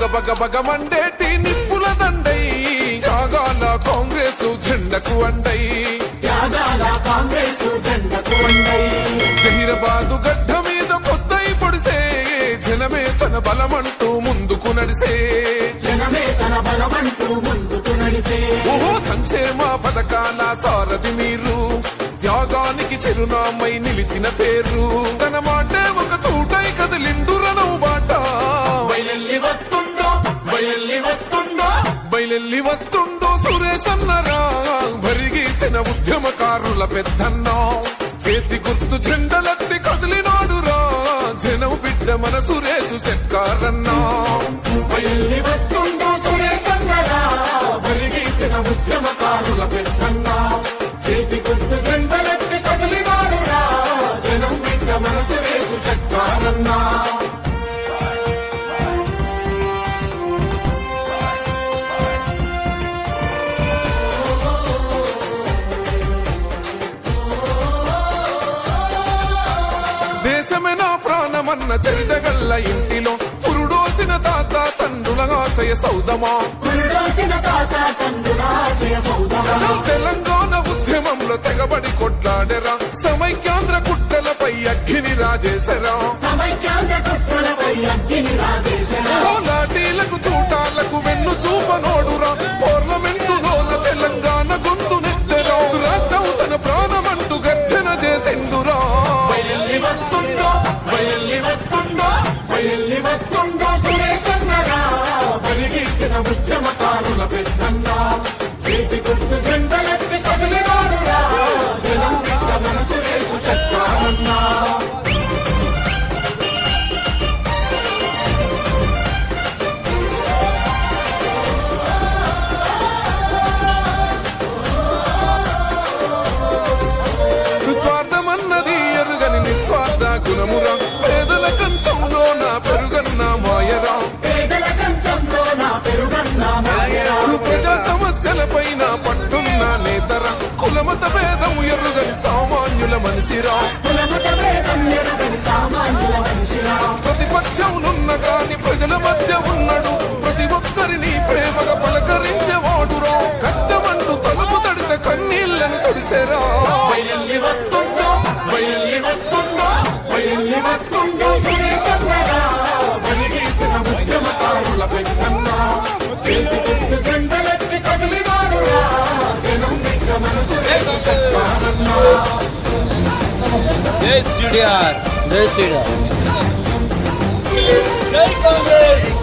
బగ బగ బగ మండేటి నిప్పుల దండై. సాగాల కాంగ్రెస్ జెండకు అండై. త్యాగాల కాంగ్రెస్ జెండకు వండై జహీరాబాదు గడ్డ మీద పొద్దై పొడిసే. జనమే తన బలమంటూ ముందుకు నడిసే. జనమే తన బలమంటూ ముందుకు నడిసే. ఓహో సంక్షేమ పథకాల సారథి మీరు. త్యాగానికి చిరునామై నిలిచిన పేరు. తన బయలెల్లి వస్తుండో సురేష్ అన్నరా. భరిగీసిన ఉద్యమకారుల పెద్దన్న. చేతి గుర్తు చెండలెత్తి కదిలినాడురా. జనం బిడ్డ మన సురేషు చెక్కారన్నా బయల్లి వస్తుండో సురేష్ అన్నరా. ఉద్యమకారుల పెద్దన్న. చేతి గుర్తు జెండలెత్తి కదిలినాడురా. జనం బిడ్డ మన రేసు చెక్కారన్నా దేశమే నా ప్రాణమన్న చరితగల్ల ఇంటిలో పురుడోసిన తాత తండ్రుల ఆశయ సౌదమా. తెలంగాణ ఉద్యమంలో తెగబడి కొట్లాడెరా. సమైక్యాంధ్ర కుట్టెలపై అగ్గిని రాజేశరా. సమైక్యాంధ్ర కుట్రలపై అగ్గిని రాజేశరా. ఉద్యమకారుల పెద్దన్నా చేతి గుర్తు జెండలెత్తి కదిలినాడురా. జనం బిడ్డ మనసు రేసు చక్కారన్నా మనిషిరా. కులమత భేదం గాని ప్రజల మధ్య ఉన్నాడు. ప్రతి ఒక్కరిని ప్రేమగా పలకరించేవాడురా. కష్టమంటూ తలుపు తడితే కన్నీళ్ళను తడిసేరా. బయల్లి వస్తుండో బయల్లి వస్తుండో వస్తుండో సురేష్ ఉద్యమకారుల పెద్దన్నా ஜெய் ஸ்ரீடியார் ஜெய் ஸ்ரீடியார் ஜெய் காங்கிரஸ்